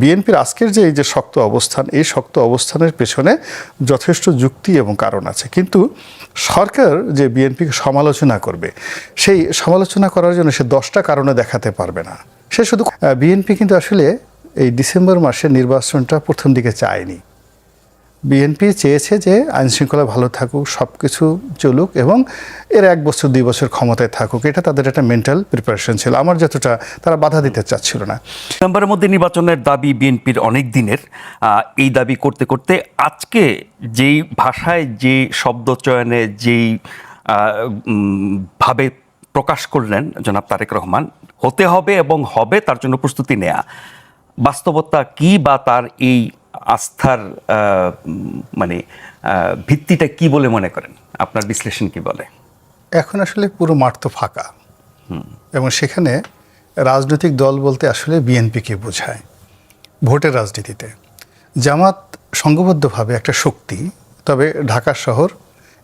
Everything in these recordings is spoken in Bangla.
বিএনপির আজকের যে এই যে শক্ত অবস্থান, এই শক্ত অবস্থানের পেছনে যথেষ্ট যুক্তি এবং কারণ আছে। কিন্তু সরকার যে বিএনপিকে সমালোচনা করবে, সেই সমালোচনা করার জন্য সে দশটা কারণে দেখাতে পারবে না। সে শুধু বিএনপি কিন্তু আসলে এই ডিসেম্বর মাসে নির্বাচনটা প্রথম দিকে চায়নি। বিএনপি চেয়েছে যে আইনশৃঙ্খলা ভালো থাকুক সব কিছু চলুক এবং এর এক বছর, দুই বছর ক্ষমতায় থাকুক, এটা তাদের একটা মেন্টাল প্রিপারেশন ছিল। আমার যতটা, তারা বাধা দিতে চাচ্ছিল না। ডিসেম্বরের মধ্যে নির্বাচনের দাবি বিএনপির অনেক দিনের। এই দাবি করতে করতে আজকে যেই ভাষায় যে শব্দ চয়নে, যেই ভাবে প্রকাশ করলেন জনাব তারেক রহমান, হতে হবে এবং হবে, তার জন্য প্রস্তুতি নেয়া। বাস্তবতা কি বা তার এই আস্থার মানে ভিত্তিটা কি বলে মনে করেন? আপনার বিশ্লেষণ কি বলে? এখন আসলে পুরো মাঠ তো ফাঁকা। এবং সেখানে রাজনৈতিক দল বলতে আসলে বিএনপিকে বোঝায় ভোটের রাজনীতিতে। জামাত সংঘবদ্ধভাবে একটা শক্তি তবে ঢাকা শহর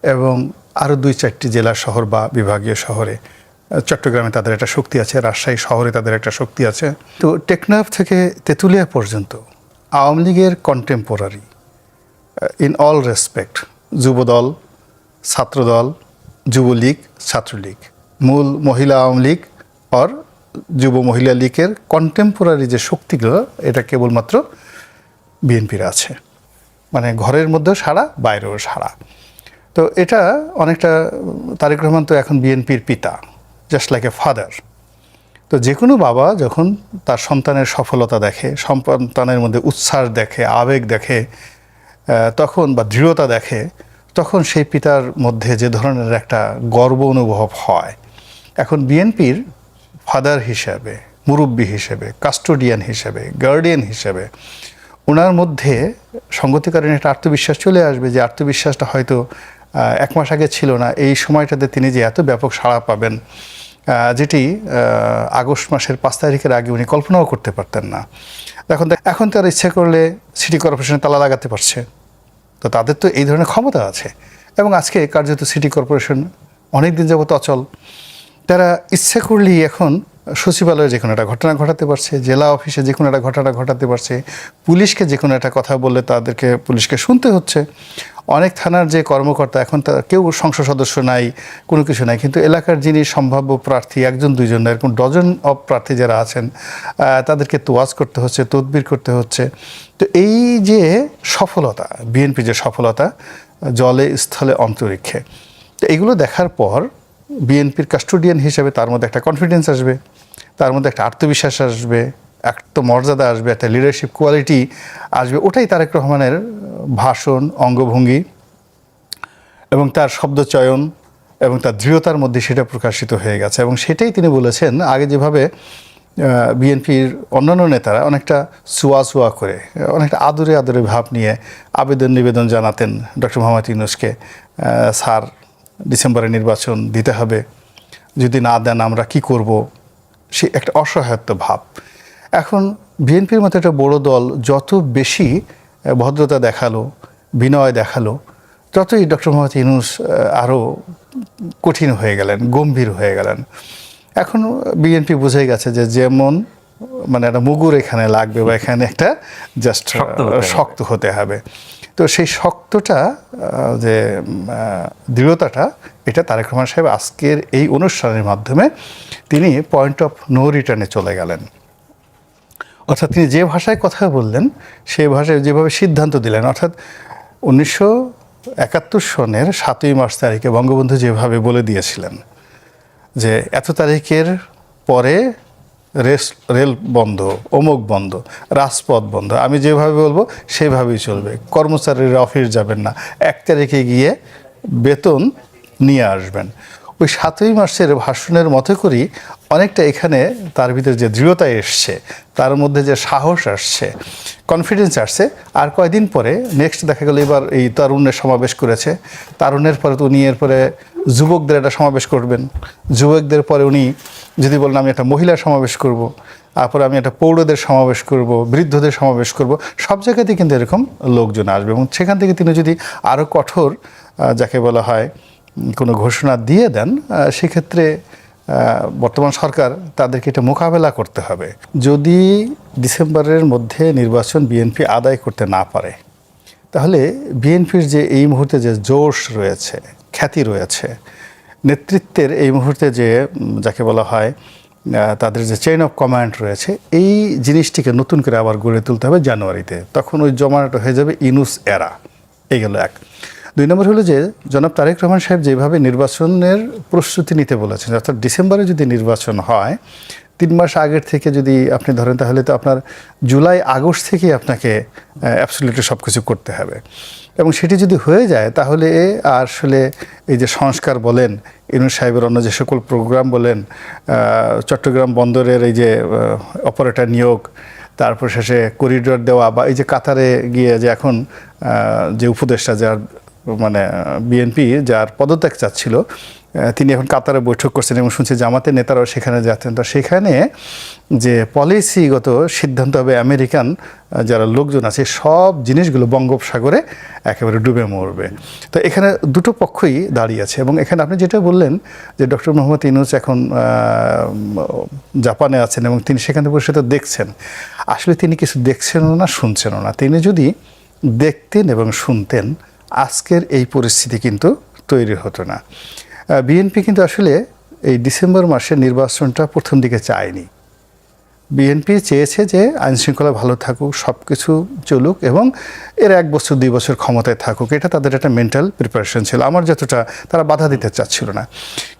এবং আরও দুই চারটি জেলা শহর বা বিভাগীয় শহরে চট্টগ্রামে তাদের একটা শক্তি আছে রাজশাহী শহরে তাদের একটা শক্তি আছে। তো টেকনাফ থেকে তেঁতুলিয়া পর্যন্ত আওয়ামী লীগের contemporary in all respect Jubodal, ছাত্রদল, যুবলীগ, ছাত্রলীগ, মূল মহিলা আওয়ামী লীগ আর যুব মহিলা লীগের কন্টেম্পোরারি যে শক্তিগুলো, এটা কেবলমাত্র বিএনপির আছে। মানে ঘরের মধ্যেও সারা বাইরেও সারা তো এটা অনেকটা তারেক রহমান তো এখন বিএনপির পিতা জাস্ট লাইক এ ফাদার তো যে কোনো বাবা যখন তার সন্তানের সফলতা দেখে, সন্তানের মধ্যে উচ্ছ্বাস দেখে, আবেগ দেখে তখন বা দৃঢ়তা দেখে, তখন সেই পিতার মধ্যে যে ধরনের একটা গর্ব অনুভব হয়। এখন বিএনপির ফাদার হিসেবে, মুরব্বী হিসেবে, কাস্টোডিয়ান হিসেবে, গার্ডিয়ান হিসেবে ওনার মধ্যে সঙ্গতিকারী একটা আত্মবিশ্বাস চলে আসবে যে আত্মবিশ্বাসটা হয়তো এক মাস আগে ছিল না। এই সময়টাতে তিনি যে এত ব্যাপক সাড়া পাবেন যেটি আগস্ট মাসের পাঁচ তারিখের আগে উনি কল্পনাও করতে পারতেন না। এখন এখন তার ইচ্ছে করলে সিটি কর্পোরেশনে তালা লাগাতে পারছে। তো তাদের তো এই ধরনের ক্ষমতা আছে। এবং আজকে কার্যত সিটি কর্পোরেশন অনেক দিন যাবত অচল। তারা ইচ্ছে করলেই এখন সচিবালয়ে যে কোনো একটা ঘটনা ঘটাতে পারছে, জেলা অফিসে যে কোনো একটা ঘটনা ঘটাতে পারছে, পুলিশকে যে কোনো একটা কথা বললে তাদেরকে, পুলিশকে শুনতে হচ্ছে। অনেক থানার যে কর্মকর্তা, এখন তা কেউ সংসদ সদস্য নাই, কোনো কিছু নাই, কিন্তু এলাকার যিনি সম্ভাব্য প্রার্থী, একজন, দুইজন, এরকম ডজন অফ প্রার্থী যারা আছেন তাদেরকে তোয়াজ করতে হচ্ছে, তদবির করতে হচ্ছে। তো এই যে সফলতা বিএনপি যে সফলতা, জলে স্থলে অন্তরিক্ষে, তো এগুলো দেখার পর বিএনপির কাস্টোডিয়ান হিসেবে তার মধ্যে একটা কনফিডেন্স আসবে, তার মধ্যে একটা আত্মবিশ্বাস আসবে, একটা মর্যাদা আসবে, একটা লিডারশিপ কোয়ালিটি আসবে। ওটাই তারেক রহমানের ভাষণ, অঙ্গভঙ্গি এবং তার শব্দচয়ন এবং তার দৃঢ়তার মধ্যে সেটা প্রকাশিত হয়ে গেছে। এবং সেটাই তিনি বলেছেন, আগে যেভাবে বিএনপির অন্যান্য নেতারা অনেকটা সুয়া সুয়া করে, অনেকটা আদরে আদরে ভাব নিয়ে আবেদন নিবেদন জানাতেন ডক্টর মোহাম্মদ ইউনুসকে স্যার ডিসেম্বরে নির্বাচন দিতে হবে। যদি না দেন আমরা কি করব? সে একটা অসহায়ত্ব ভাব। এখন বিএনপির মতো একটা বড় দল যত বেশি ভদ্রতা দেখাল, বিনয় দেখাল, ততই ডক্টর মোহাম্মদ ইউনুস আরও কঠিন হয়ে গেলেন, গম্ভীর হয়ে গেলেন। এখন বিএনপি বুঝে গেছে যে যেমন মানে একটা মুগুর এখানে লাগবে বা এখানে একটা জাস্ট শক্ত হতে হবে। তো সেই শক্তটা যে দৃঢ়তাটা এটা তারেক রহমান সাহেব আজকের এই অনুষ্ঠানের মাধ্যমে তিনি পয়েন্ট অফ নো রিটার্নে চলে গেলেন অর্থাৎ তিনি যে ভাষায় কথা বললেন সেই ভাষায় যেভাবে সিদ্ধান্ত দিলেন অর্থাৎ উনিশশো একাত্তর সনের সাতই মার্চ তারিখে বঙ্গবন্ধু যেভাবে বলে দিয়েছিলেন যে এত তারিখের পরে রেস, রেল বন্ধ, অমুক বন্ধ, রাজপথ বন্ধ। আমি যেভাবে বলব, সেভাবেই চলবে। কর্মচারীরা অফিস যাবেন না। এক তারিখে গিয়ে বেতন নিয়ে আসবেন। ওই সাতই মার্চের ভাষণের মতো করেই অনেকটা এখানে তার ভিতরে যে দৃঢ়তা এসছে, তার মধ্যে যে সাহস আসছে কনফিডেন্স আসছে। আর কয়দিন পরে নেক্সট দেখা গেল এবার এই তারুণ্যের সমাবেশ করেছে। তারুণ্যের পরে তো উনি এরপরে যুবকদের একটা সমাবেশ করবেন। যুবকদের পরে উনি যদি বলেন, আমি একটা মহিলা সমাবেশ করব। তারপরে আমি একটা পৌরদের সমাবেশ করব, বৃদ্ধদের সমাবেশ করব। সব জায়গাতেই কিন্তু এরকম লোকজন আসবে। এবং সেখান থেকে তিনি যদি আরও কঠোর যাকে বলা হয় কোনো ঘোষণা দিয়ে দেন সেক্ষেত্রে বর্তমান সরকার তাদেরকে এটা মোকাবেলা করতে হবে। যদি ডিসেম্বরের মধ্যে নির্বাচন বিএনপি আদায় করতে না পারে, তাহলে বিএনপির যে এই মুহূর্তে যে জোশ রয়েছে, খ্যাতি রয়েছে, নেতৃত্বের এই মুহূর্তে যে যাকে বলা হয় তাদের যে চেইন অফ কমান্ড রয়েছে, এই জিনিসটিকে নতুন করে আবার গড়ে তুলতে হবে জানুয়ারিতে। তখন ওই জমানাটা হয়ে যাবে ইনুস এরা। এই গেল এক। দুই নম্বর হলো যে জনাব তারেক রহমান সাহেব যেভাবে নির্বাচনের প্রস্তুতি নিতে বলেছেন, অর্থাৎ ডিসেম্বরে যদি নির্বাচন হয়, তিন মাস আগের থেকে যদি আপনি ধরেন তাহলে তো আপনার জুলাই আগস্ট থেকেই আপনাকে অ্যাবসলিউটলি সব কিছু করতে হবে। এবং সেটি যদি হয়ে যায়, তাহলে আসলে এই যে সংস্কার বলেন, ইনুস সাহেবের অন্য যে সকল প্রোগ্রাম বলেন চট্টগ্রাম বন্দরের এই যে অপারেটর নিয়োগ, তারপর শেষে করিডোর দেওয়া বা এই যে কাতারে গিয়ে যে এখন যে উপদেষ্টা যার মানে বিএনপি যার পদত্যাগ চাচ্ছিল তিনি এখন কাতারে বৈঠক করছেন এবং শুনছি জামাতের নেতারাও সেখানে যাচ্ছেন। তো সেখানে যে পলিসিগত সিদ্ধান্ত হবে আমেরিকান যারা লোকজন আছে, সব জিনিসগুলো বঙ্গোপসাগরে একেবারে ডুবে মরবে। তো এখানে দুটো পক্ষই দাঁড়িয়ে আছে এবং এখানে আপনি যেটা বললেন যে ডক্টর মোহাম্মদ ইনুস এখন জাপানে আছেন এবং তিনি সেখানে বসে তো দেখছেন। আসলে তিনি কিছু দেখছেনও না, শুনছেনও না। তিনি যদি দেখতেন এবং শুনতেন আজকের এই পরিস্থিতি কিন্তু তৈরি হতো না। বিএনপি কিন্তু আসলে এই ডিসেম্বর মাসে নির্বাচনটা প্রথম দিকে চায়নি। বিএনপি চেয়েছে যে আইন শৃঙ্খলা ভালো থাকুক সব কিছু চলুক এবং এর এক বছর, দুই বছর ক্ষমতায় থাকুক, এটা তাদের একটা মেন্টাল প্রিপারেশন ছিল। আমার যতটা তারা বাধা দিতে চাচ্ছিল না।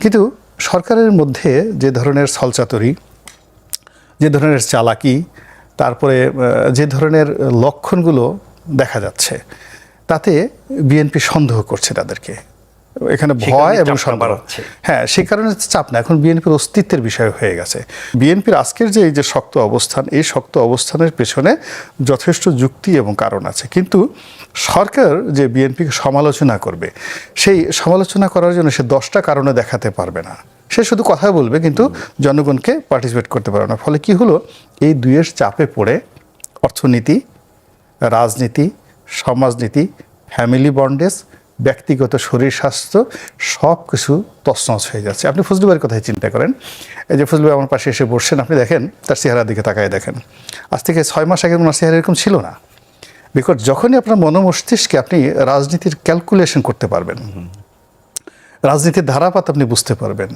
কিন্তু সরকারের মধ্যে যে ধরনের ছলচাতুরি, যে ধরনের চালাকি, তারপরে যে ধরনের লক্ষণগুলো দেখা যাচ্ছে তাতে বিএনপি সন্দেহ করছে তাদেরকে। এখানে ভয় এবং সন্দেহ। হ্যাঁ সেই কারণে চাপ না। এখন বিএনপির অস্তিত্বের বিষয় হয়ে গেছে। বিএনপির আজকের যে এই যে শক্ত অবস্থান এই শক্ত অবস্থানের পেছনে যথেষ্ট যুক্তি এবং কারণ আছে। কিন্তু সরকার যে বিএনপিকে সমালোচনা করবে সেই সমালোচনা করার জন্য সে দশটা কারণে দেখাতে পারবে না। সে শুধু কথা বলবে কিন্তু জনগণকে পার্টিসিপেট করতে পারবে না। ফলে কি হলো? এই দুইয়ের চাপে পড়ে অর্থনীতি রাজনীতি সমাজনীতি ফ্যামিলি বন্ডেজ ব্যক্তিগত শরীর স্বাস্থ্য, সব কিছু তছনছ হয়ে যাচ্ছে। আপনি ফজলু ভাইয়ের কথাই চিন্তা করেন। এই যে ফজলু ভাই আমার পাশে এসে বসছেন, আপনি দেখেন, তার চেহারার দিকে তাকায় দেখেন। আজ থেকে ছয় মাস আগে ওনার চেহারা এরকম ছিল না। বিকজ যখনই আপনার মনোমস্তিষ্কে আপনি রাজনীতির ক্যালকুলেশন করতে পারবেন, রাজনীতির ধারাপাত আপনি বুঝতে পারবেন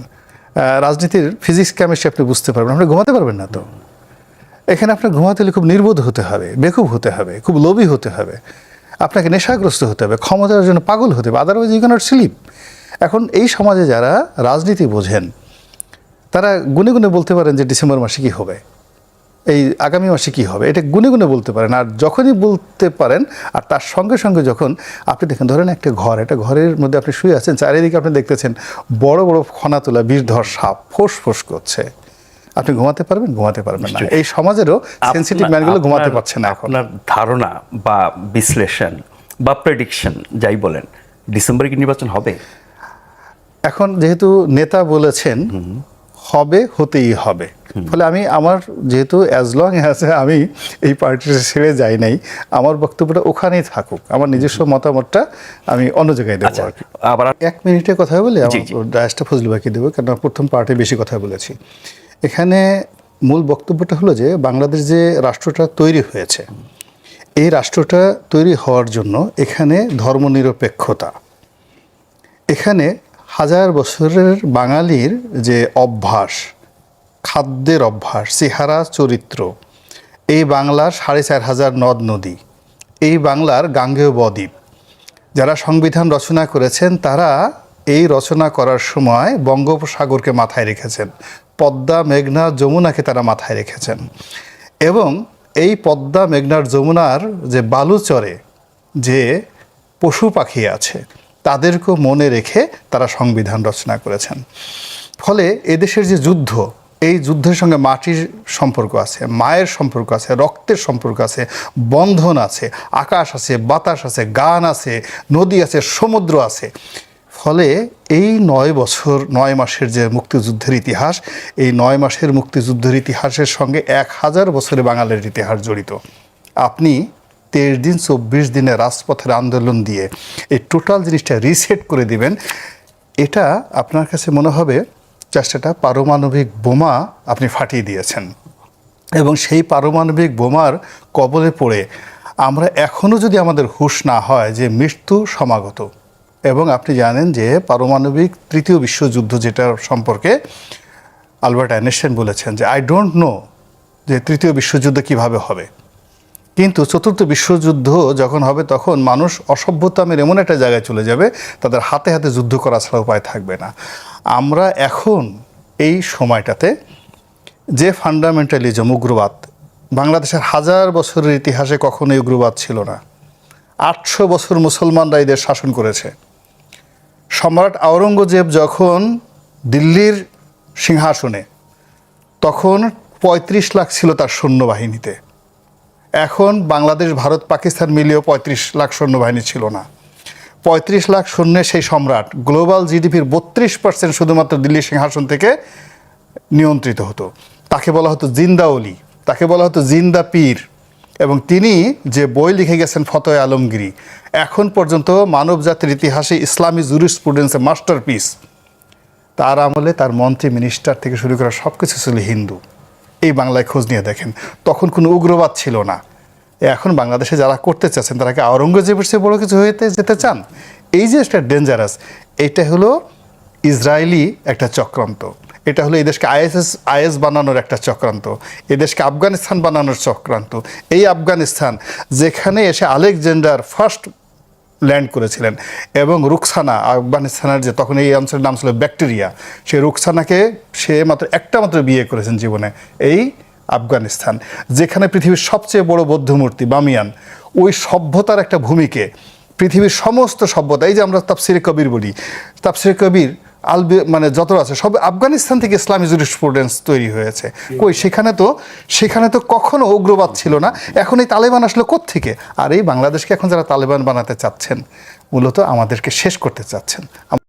রাজনীতির ফিজিক্স কেমিস্ট্রি আপনি বুঝতে পারবেন, আপনি ঘুমাতে পারবেন না তো। এখানে আপনার ঘুমাতে হলে খুব নির্বোধ হতে হবে, বেকুব হতে হবে, খুব লোভী হতে হবে। আপনাকে নেশাগ্রস্ত হতে হবে, ক্ষমতার জন্য পাগল হতে হবে আদারওয়াইজ ইউ ক্যানট স্লিপ এখন এই সমাজে যারা রাজনীতি বোঝেন, তারা গুনে গুনে বলতে পারেন যে ডিসেম্বর মাসে কী হবে, এই আগামী মাসে কী হবে, এটা গুনে গুনে বলতে পারেন। আর যখনই বলতে পারেন, আর তার সঙ্গে সঙ্গে যখন আপনি দেখেন, ধরেন একটা ঘর, একটা ঘরের মধ্যে আপনি শুয়ে আছেন, চারিদিকে আপনি দেখতেছেন বড় বড় খনা তোলা সাপ, ফোঁস ফোঁস করছে। আপনি ঘুমাতে পারবেন ঘুমাতে পারবেন না। এই সমাজেরও সেন্সিটিভ ম্যানগুলো ঘুমাতে পারছে না এখন। আপনার ধারণা বা বিশ্লেষণ বা প্রেডিকশন যাই বলেন ডিসেম্বরে কি নির্বাচন হবে? এখন যেহেতু নেতা বলেছেন হবে হতেই হবে। ফলে আমি আমার যেহেতু অ্যাজ লং অ্যাজ আমি এই পার্টিটা ছেড়ে যাই নাই আমার বক্তব্যটা ওখানেই থাকুক। আমার নিজস্ব মতামতটা আমি অন্য জায়গায় দেবো। আচ্ছা আর আবার এক মিনিটে কথা বলে আমার। ডায়াসটা ফজলু ভাইকে দেবো আমি প্রথম পার্টে বেশি কথা বলেছি। এখানে মূল বক্তব্যটা হলো যে বাংলাদেশ যে রাষ্ট্রটা তৈরি হয়েছে, এই রাষ্ট্রটা তৈরি হওয়ার জন্য এখানে ধর্মনিরপেক্ষতা। এখানে হাজার বছরের বাঙালির যে অভ্যাস, খাদ্যের অভ্যাস, চেহারা, চরিত্র, এই বাংলার সাড়ে চার হাজার নদ নদী, এই বাংলার গাঙ্গেয় বদ্বীপ, যারা সংবিধান রচনা করেছেন তারা এই রচনা করার সময় বঙ্গোপসাগরকে মাথায় রেখেছেন। পদ্মা, মেঘনা, যমুনাকে তারা মাথায় রেখেছেন। এবং এই পদ্মা, মেঘনার, যমুনার যে বালুচরে যে পশু পাখি আছে, তাদেরকেও মনে রেখে তারা সংবিধান রচনা করেছেন। ফলে এদেশের যে যুদ্ধ, এই যুদ্ধের সঙ্গে মাটির সম্পর্ক আছে, মায়ের সম্পর্ক আছে, রক্তের সম্পর্ক আছে, বন্ধন আছে, আকাশ আছে, বাতাস আছে, গান আছে, নদী আছে, সমুদ্র আছে। ফলে এই নয় বছর, নয় মাসের যে মুক্তিযুদ্ধের ইতিহাস, এই নয় মাসের মুক্তিযুদ্ধের ইতিহাসের সঙ্গে এক হাজার বছরে বাঙালির ইতিহাস জড়িত। আপনি তেইশ দিন, চব্বিশ দিনে রাজপথের আন্দোলন দিয়ে এই টোটাল জিনিসটা রিসেট করে দিবেন, এটা আপনার কাছে মনে হবে চেষ্টাটা পারমাণবিক বোমা আপনি ফাটিয়ে দিয়েছেন। এবং সেই পারমাণবিক বোমার কবলে পড়ে আমরা এখনও যদি আমাদের হুশ না হয় যে মৃত্যু সমাগত এবং আপনি জানেন যে পারমাণবিক তৃতীয় বিশ্বযুদ্ধ যেটার সম্পর্কে আলবার্ট আইনস্টাইন বলেছেন যে আই ডোন্ট নো যে তৃতীয় বিশ্বযুদ্ধ কীভাবে হবে। কিন্তু চতুর্থ বিশ্বযুদ্ধ যখন হবে, তখন মানুষ অসভ্যতামের এমন একটা জায়গায় চলে যাবে, তাদের হাতে হাতে যুদ্ধ করা ছাড়া উপায় থাকবে না। আমরা এখন এই সময়টাতে যে ফান্ডামেন্টালিজম উগ্রবাদ, বাংলাদেশের হাজার বছরের ইতিহাসে কখনোই উগ্রবাদ ছিল না। আটশো বছর মুসলমানরা এদের শাসন করেছে। সম্রাট আওরঙ্গজেব যখন দিল্লির সিংহাসনে, তখন পঁয়ত্রিশ লাখ ছিল তার সৈন্যবাহিনীতে। এখন বাংলাদেশ, ভারত, পাকিস্তান মিলিয়েও পঁয়ত্রিশ লাখ সৈন্যবাহিনী ছিল না। পঁয়ত্রিশ লাখ সৈন্যে সেই সম্রাট গ্লোবাল জিডিপির বত্রিশ পার্সেন্ট শুধুমাত্র দিল্লি সিংহাসন থেকে নিয়ন্ত্রিত হতো। তাকে বলা হতো জিন্দাওলি তাকে বলা হতো জিন্দা পীর। এবং তিনি যে বই লিখে গেছেন ফতোয় আলমগিরি, এখন পর্যন্ত মানব জাতির ইতিহাসে ইসলামী জুরিস্প্রুডেন্সে মাস্টারপিস। তার আমলে তার মন্ত্রী, মিনিস্টার থেকে শুরু করা সব কিছু ছিল হিন্দু। এই বাংলায় খোঁজ নিয়ে দেখেন, তখন কোনো উগ্রবাদ ছিল না। এখন বাংলাদেশে যারা করতে চাচ্ছেন, তারা কি আওরঙ্গজেবের চেয়ে বড় কিছু হইতে যেতে চান? এই যে একটা ডেঞ্জারাস এটা হলো ইসরায়েলি একটা চক্রান্ত। এটা হলো এই দেশকে আইএসএস, আইএস বানানোর একটা চক্রান্ত, এই দেশকে আফগানিস্তান বানানোর চক্রান্ত। এই আফগানিস্তান যেখানে এসে আলেকজান্ডার ফার্স্ট ল্যান্ড করেছিলেন এবং রুকসানা, আফগানিস্তানের যে তখন এই অঞ্চলের নাম ছিল ব্যাকটেরিয়া, সেই রুকসানাকে সে মাত্র একটা মাত্র বিয়ে করেছেন জীবনে, এই আফগানিস্তান, যেখানে পৃথিবীর সবচেয়ে বড় বৌদ্ধ মূর্তি বামিয়ান, ওই সভ্যতার একটা ভূমিকে পৃথিবীর সমস্ত সভ্যতা, এই যে আমরা তাফসিরে কবির বলি, তাফসিরে কবির আলবে মানে যত আছে, সব আফগানিস্তান থেকে ইসলামী জুরিস্প্রুডেন্স তৈরি হয়েছে। কই, সেখানে তো সেখানে তো কখনো উগ্রবাদ ছিল না। এখন এই তালেবান আসলো থেকে আর এই বাংলাদেশকে এখন যারা তালেবান বানাতে চাচ্ছেন, মূলত আমাদেরকে শেষ করতে চাচ্ছেন।